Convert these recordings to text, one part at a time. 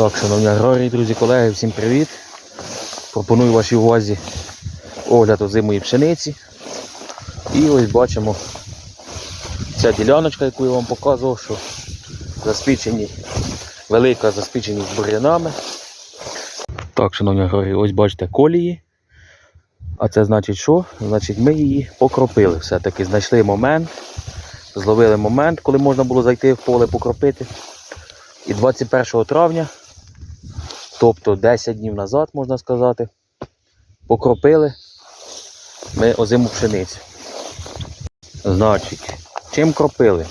Так, шановні аграрії, друзі, колеги, всім привіт. Пропоную вашій увазі огляд озимої пшениці. І ось бачимо ця діляночка, яку я вам показував, що заспічені, велика заспіченість бур'янами. Так, шановні аграрії, ось бачите колії. А це значить що? Значить ми її покропили. Все-таки знайшли момент, зловили момент, коли можна було зайти в поле покропити. І 21 травня, тобто 10 днів назад, можна сказати, покропили ми озиму пшеницю. Значить, чим кропили?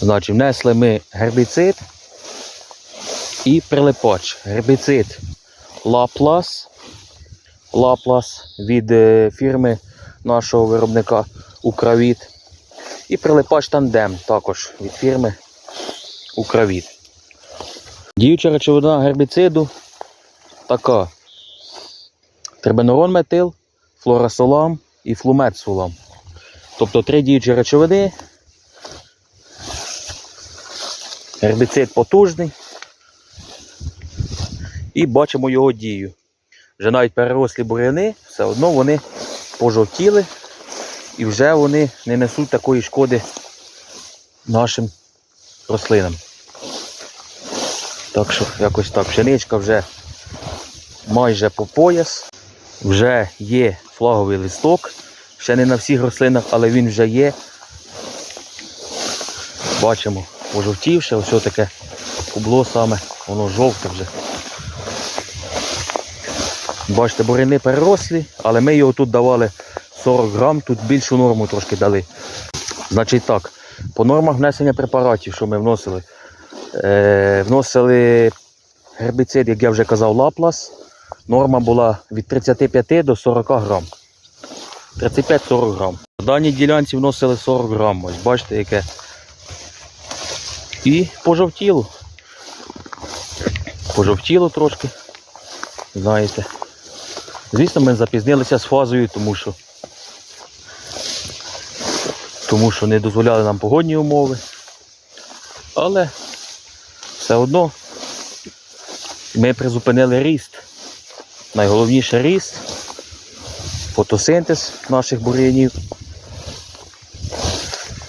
Значить, внесли ми гербіцид і прилипач. Гербіцид Лаплас. Лаплас від е, фірми нашого виробника Укравіт. І прилипач тандем також від фірми Укравіт. Діюча речовина гербіциду така. Трибенорон метил, флорасолам і флумецулам. Тобто три діючі речовини. Гербіцид потужний. І бачимо його дію. Вже навіть перерослі буряни, все одно вони пожовтіли і вже вони не несуть такої шкоди нашим рослинам. Так що якось так. Пшеничка вже майже по пояс. Вже є флаговий листок. Ще не на всіх рослинах, але він вже є. Бачимо, пожовтівше, ось таке кубло саме, воно жовте вже. Бачите, буряни перерослі, але ми його тут давали 40 грам, тут більшу норму трошки дали. Значить так, по нормах внесення препаратів, що ми вносили, вносили гербіцид, як я вже казав, лаплас. Норма була від 35 до 40 грам. 35-40 грам. В даній ділянці вносили 40 грам. Ось бачите, яке. І пожовтіло. Пожовтіло трошки. Знаєте. Звісно, ми запізнилися з фазою, тому що тому що не дозволяли нам погодні умови. Але все одно ми призупинили ріст. Найголовніше ріст, фотосинтез наших бур'янів.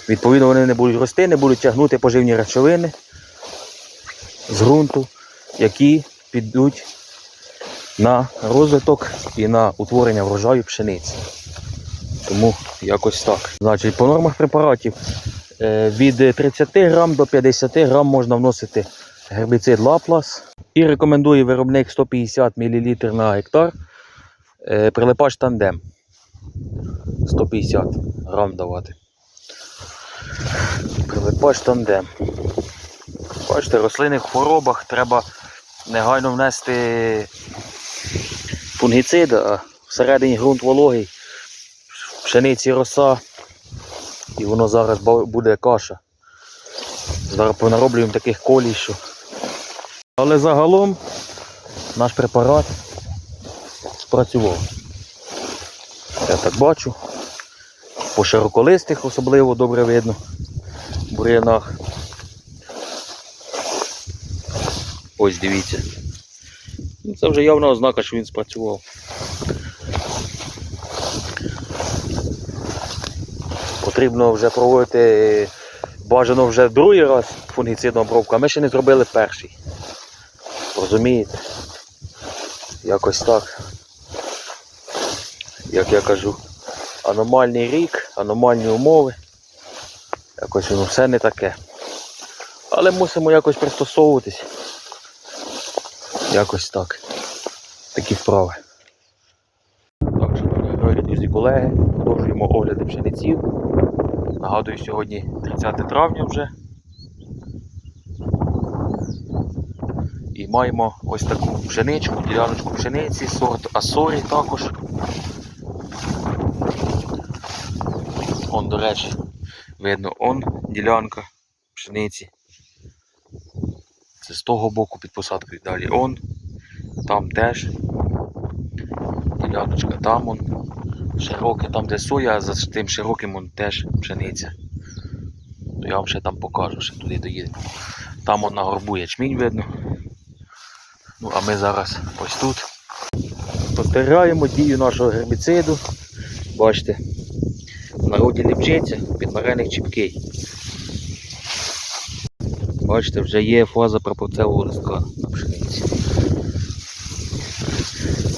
Відповідно, вони не будуть рости, не будуть тягнути поживні речовини з ґрунту, які підуть на розвиток і на утворення врожаю пшениці. Тому якось так. Значить, по нормах препаратів е, від 30 грам до 50 грам можна вносити гербіцид Лаплас. І рекомендує виробник 150 мл на гектар. е, Прилипач тандем. 150 грам давати. Прилипач тандем. Бачите, рослини в хворобах треба негайно внести фунгіцид, а всередині ґрунт вологий, пшениці роса, і воно зараз буде каша. Зараз понароблюємо таких колій, що. Але загалом наш препарат спрацював. Я так бачу. По широколистих особливо добре видно в бур'янах. Ось дивіться. Ну, Це вже явна ознака, що він спрацював. Потрібно вже проводити бажано вже другий раз фунгіцидну обробку, а ми ще не зробили перший. Розумієте? Якось так. Як я кажу, аномальний рік, аномальні умови. Якось воно все не таке. Але мусимо якось пристосовуватись. Якось так. Такі вправи. Так, шановні аграрії, друзі, колеги, продовжуємо огляди пшениців. Нагадую, сьогодні 30 травня вже. І маємо ось таку пшеничку, діляночку пшениці, сорт Асорі також. Он, до речі, видно, он ділянка пшениці. Це з того боку під посадкою далі он. Там теж діляночка, там он широке, там де соя, а за тим широким он теж пшениця. Я вам ще там покажу, ще туди доїдемо. Там он на горбу ячмінь видно. Ну а ми зараз ось тут. Спостерігаємо дію нашого гербіциду. Бачите, в народі ліпчиться підмарених чіпкий. Бачите, вже є фаза прапорцевого листка на пшениці.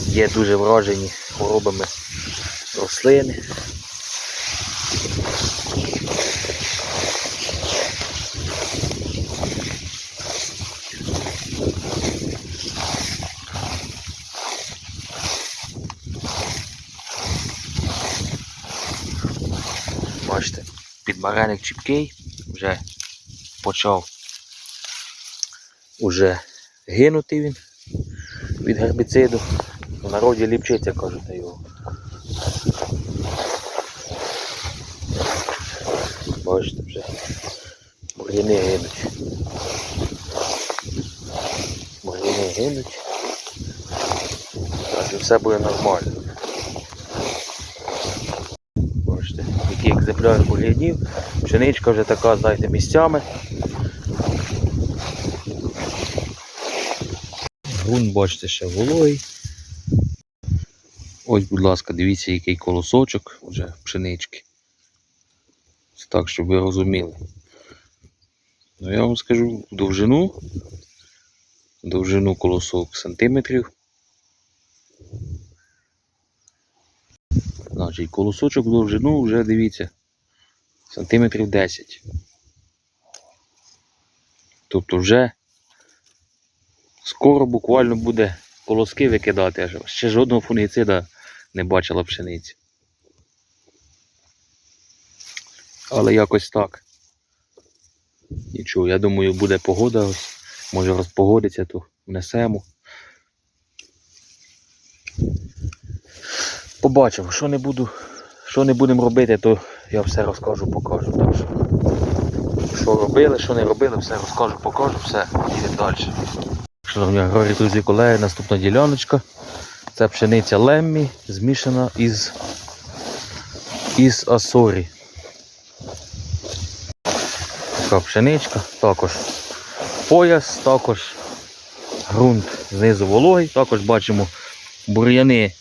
Є дуже вражені хворобами рослини. Бачите, підмареник чіпкий вже почав уже гинути він від гербіциду. В народі ліпчиться, кажуть його. Бачите, вже бур'яни гинуть. Бур'яни гинуть. Так, і все буде нормально. Бачите, які екземпляри. Пшеничка вже така, знаєте, місцями. Грунт, бачите, ще вологий. Ось, будь ласка, дивіться, який колосочок вже пшенички. Так, щоб ви розуміли. Ну я вам скажу довжину. Довжину колосок сантиметрів. Значить, колосочок довжину вже дивіться. Сантиметрів 10. Тобто вже скоро буквально буде колоски викидати. Ще жодного фунгіцида не бачила пшениці. Але якось так. Нічого, я думаю, буде погода. Ось. Може розпогодиться, то внесемо. Побачимо, що не буду, що не будемо робити, то я все розкажу, покажу. Так що, що робили, що не робили, все розкажу, покажу, все, їдемо далі. Шановні аграрії, друзі, колеги, наступна діляночка. Це пшениця Леммі змішана із, із Асорі. Така пшеничка, також пояс, також ґрунт знизу вологий, також бачимо бур'яни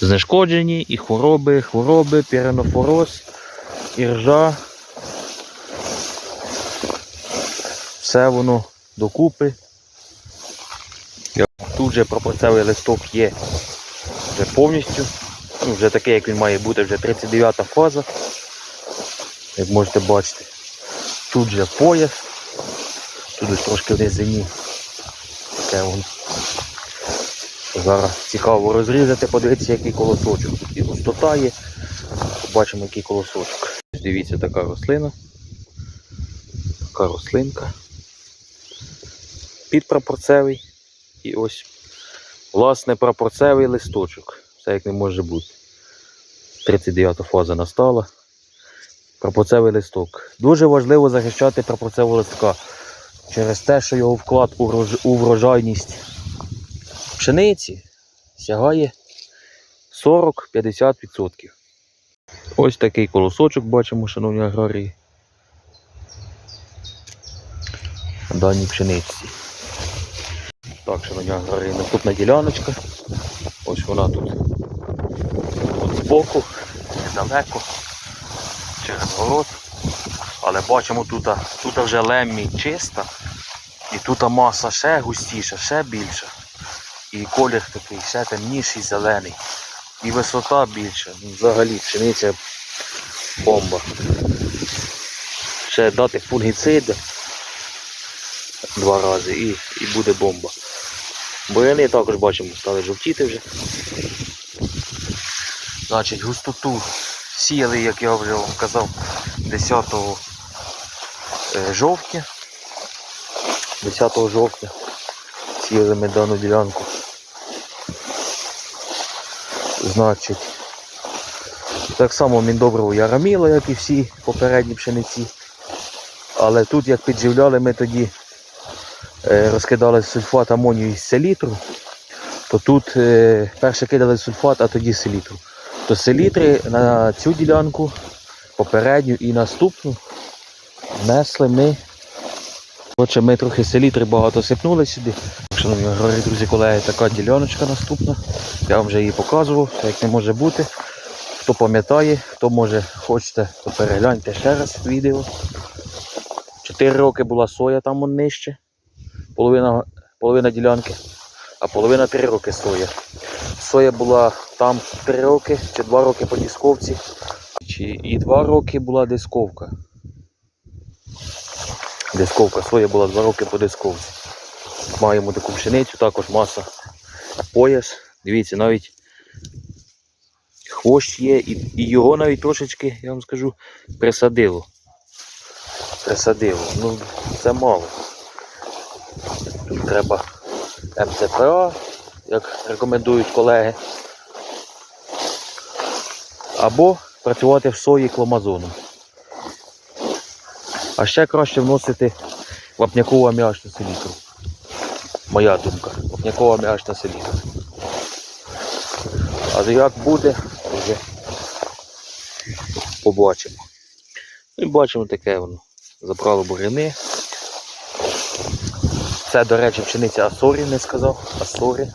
знешкоджені, і хвороби, хвороби, піренофороз, іржа. Все воно докупи. Тут же пропорцевий листок є вже повністю. Ну, вже такий, як він має бути, вже 39 фаза. Як можете бачити. Тут же пояс. Тут трошки в низині. Таке воно. Зараз цікаво розрізати, подивитися, який колосочок. Тут і густота є. Бачимо, який колосочок. Дивіться, така рослина. Така рослинка. Підпрапорцевий. І ось, власне, прапорцевий листочок. Все як не може бути. 39 фаза настала. Прапорцевий листок. Дуже важливо захищати прапорцевого листка через те, що його вклад у врожайність пшениці сягає 40-50%. Ось такий колосочок бачимо, шановні аграрії. На даній пшениці. Так, шановні аграрії, наступна діляночка. Ось вона тут. От збоку, недалеко, через город. Але бачимо, тут, тут вже леммі чиста. І тут маса ще густіша, ще більша. І колір такий ще темніший, зелений. І висота більша. Ну, взагалі пшениця бомба. Ще дати фунгіцид два рази і, і буде бомба. Буряни також бачимо, стали жовтіти вже. Значить, густоту сіяли, як я вже вам казав, 10 е, жовтня. 10 жовтня сіяли ми дану ділянку. Значить, так само міндобриво яраміло, як і всі попередні пшениці. Але тут як підживляли ми тоді, е, розкидали сульфат амонію із селітру, то тут е, перше кидали сульфат, а тоді селітру. То селітри на цю ділянку, попередню і наступну внесли ми Отже, ми трохи селітри багато сипнули сюди. Шановні говорі, друзі, колеги, така діляночка наступна. Я вам вже її показував, як не може бути. Хто пам'ятає, хто може хочете, то перегляньте ще раз відео. Чотири роки була соя там он нижче, половина, половина ділянки, а половина три роки соя. Соя була там три роки чи два роки по дисковці, чи і два роки була дисковка. Дисковка, соя була два роки по дисковці. Маємо таку пшеницю, також маса пояс. Дивіться, навіть хвощ є, і, його навіть трошечки, я вам скажу, присадило. Присадило. Ну, це мало. Тут треба МЦПА, як рекомендують колеги. Або працювати в сої кломазоном. А ще краще вносити вапнякову аміачну селітру. Моя думка. Вапнякова аміачна селітра. А як буде, вже побачимо. Ну і бачимо таке воно. Забрало буряни. Це, до речі, пшениця Асорі не сказав. Асорі.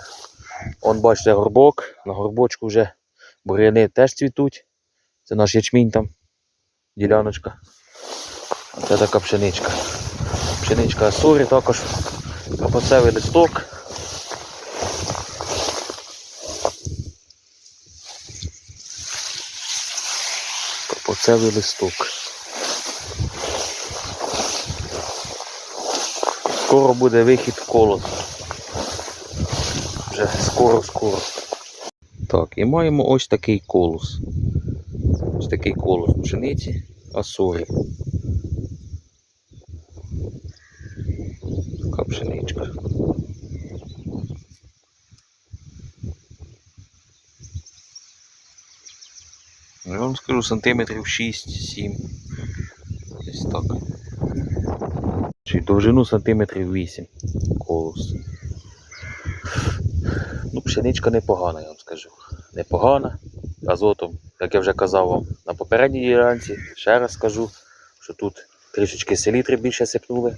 Он бачите горбок. На горбочку вже буряни теж цвітуть. Це наш ячмінь там. Діляночка. Це така пшеничка. Пшеничка Асорі також капоцевий листок. Капоцевий листок. Скоро буде вихід в коло. Вже скоро-скоро. Так, і маємо ось такий колос. Ось такий колос пшениці Асорі. Така пшеничка. Ну, Я вам скажу сантиметрів 6-7. Десь так. Чи довжину сантиметрів 8 колос. Ну, пшеничка непогана, я вам скажу. Непогана. Азотом, як я вже казав вам на попередній ділянці, ще раз скажу, що тут трішечки селітри більше сипнули.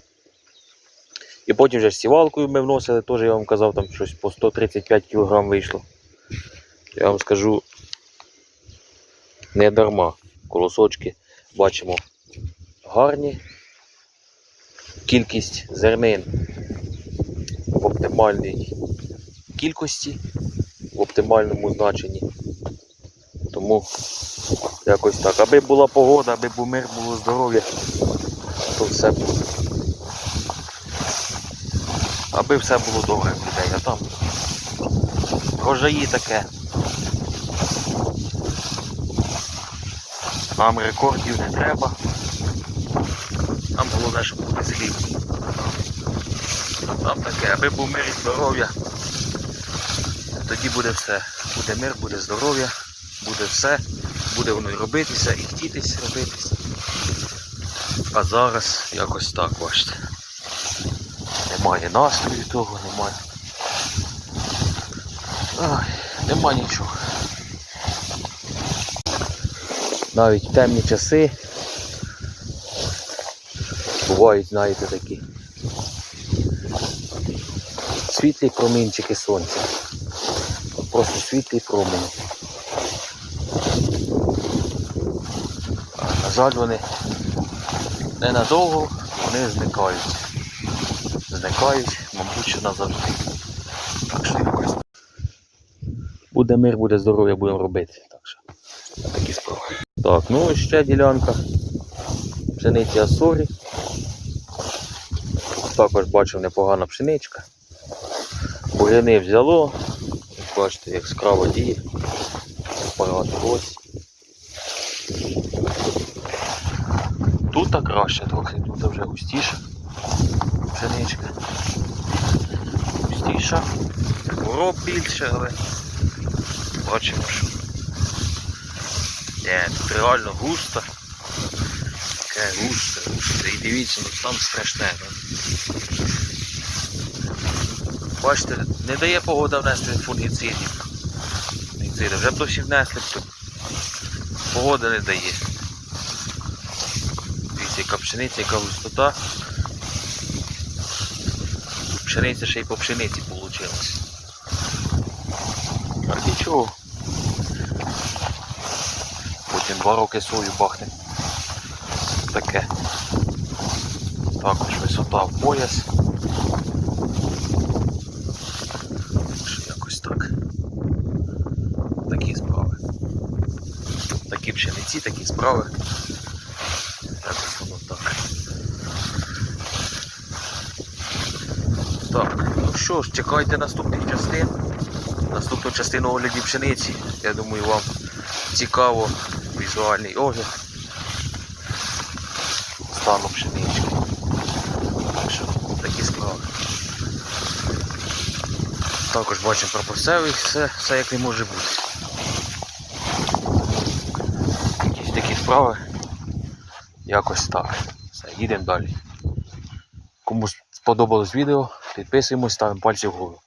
І потім вже сівалкою ми вносили, теж я вам казав, там щось по 135 кг вийшло. Я вам скажу, не дарма. Колосочки бачимо гарні. Кількість зернин в оптимальній кількості, в оптимальному значенні. Тому якось так. Аби була погода, аби був мир, було здоров'я, то все буде. Аби все було добре людей, а там врожаї таке. Нам рекордів не треба. Нам головне, щоб були злі. Там таке, аби був мир і здоров'я, тоді буде все. Буде мир, буде здоров'я, буде все, буде воно і робитися, і хотітись робитися. А зараз якось так, бачите. Немає настрою того, немає. Ай, нема нічого. Навіть в темні часи бувають, знаєте, такі світлі промінчики сонця. Просто світлі промені. На жаль, вони ненадовго вони зникають. Зникають, мабуть, що назавжди. Так що якось. Буде мир, буде здоров'я, будемо робити. Так що такі справи. Так, ну ось ще ділянка пшениці Асорі. Також бачив непогана пшеничка. Буряни взяло. Бачите, як скрава діє. Апарат ось. Тут краще трохи, тут вже густіше. Пшеничка. Густіша. Хвороб більше, але бачимо, що. Ні, тут реально густо. Таке густе, густе. І дивіться, ну там страшне. Бачите, не дає погода внести фунгіцидів. Вже б то внесли, б, погода не дає. Дивіться, яка пшениця, яка густота. пшениця ще й по пшениці вийшло. А нічого. Потім два роки сою бахне. Таке. Також висота в пояс. Якось так. Такі справи. Такі пшениці, такі справи. Якось воно так. Так, ну що ж, чекайте наступних частин. Наступну частину оглядів пшениці. Я думаю, вам цікаво візуальний огляд. Стану пшенички. Так що, такі справи. Також бачимо пропорцевий, все, все як не може бути. Якісь такі справи. Якось так. Все, їдемо далі. Кому сподобалось відео, підписуємось, ставимо пальці вгору.